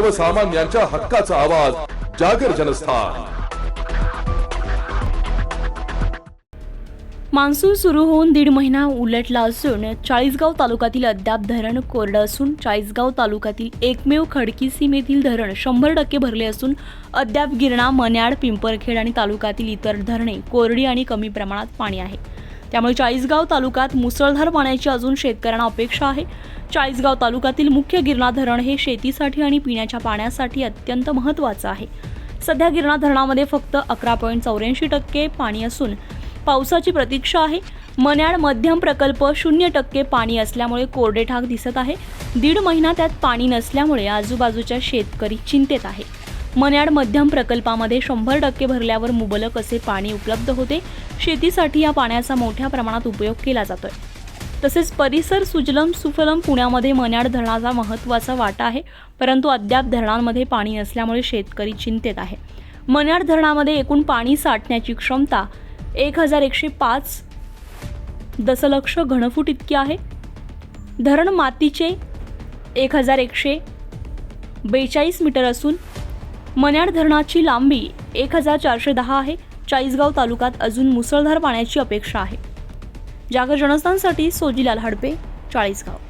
सर्वसामान्यांच्या हक्काचा आवाज जागर जनस्थान. मान्सून सुरू होऊन दीड महिना उलटला असून चाळीसगाव तालुक्यातील अद्याप धरण कोरडं असून चाळीसगाव तालुक्यातील एकमेव खडकी सीमेतील धरण शंभर टक्के भरले असून अद्याप गिरणा मन्याड पिंपरखेड आणि तालुक्यातील इतर धरणे कोरडी आणि कमी प्रमाणात पाणी आहे. त्यामुळे चाळीसगाव तालुक्यात मुसळधार पाण्याची अजून शेतकऱ्यांना अपेक्षा आहे. चाळीसगाव तालुक्यातील मुख्य गिरणा धरण हे शेतीसाठी आणि पिण्याच्या पाण्यासाठी अत्यंत महत्त्वाचं आहे. सध्या गिरणा धरणामध्ये फक्त अकरा पॉईंट चौऱ्याऐंशी टक्के पाणी असून पावसाची प्रतीक्षा आहे. मन्याड मध्यम प्रकल्प शून्य टक्के पाणी असल्यामुळे कोरडेठाक दिसत आहे. दीड महिना त्यात पाणी नसल्यामुळे आजूबाजूच्या शेतकरी चिंतेत आहे मन्याड मध्यम प्रकल्पामध्ये शंभर टक्के भरल्यावर मुबलक असे पाणी उपलब्ध होते. शेतीसाठी या पाण्याचा मोठ्या प्रमाणात उपयोग केला जातोय. तसेच परिसर सुजलम सुफलम पुण्यामध्ये मन्याड धरणाचा महत्त्वाचा वाटा आहे. परंतु अद्याप धरणांमध्ये पाणी नसल्यामुळे शेतकरी चिंतेत आहे. मन्याड धरणामध्ये एकूण पाणी साठण्याची क्षमता एक हजार एकशे पाच दशलक्ष घनफूट इतकी आहे. धरण मातीचे एक हजार एकशे बेचाळीस मीटर असून मन्याड धरणाची लांबी एक हजार चारशे दहा आहे. चाळीसगाव तालुक्यात अजून मुसळधार पाण्याची अपेक्षा आहे. जागर जनस्थानसाठी सोजीलाल हडपे चाळीसगाव.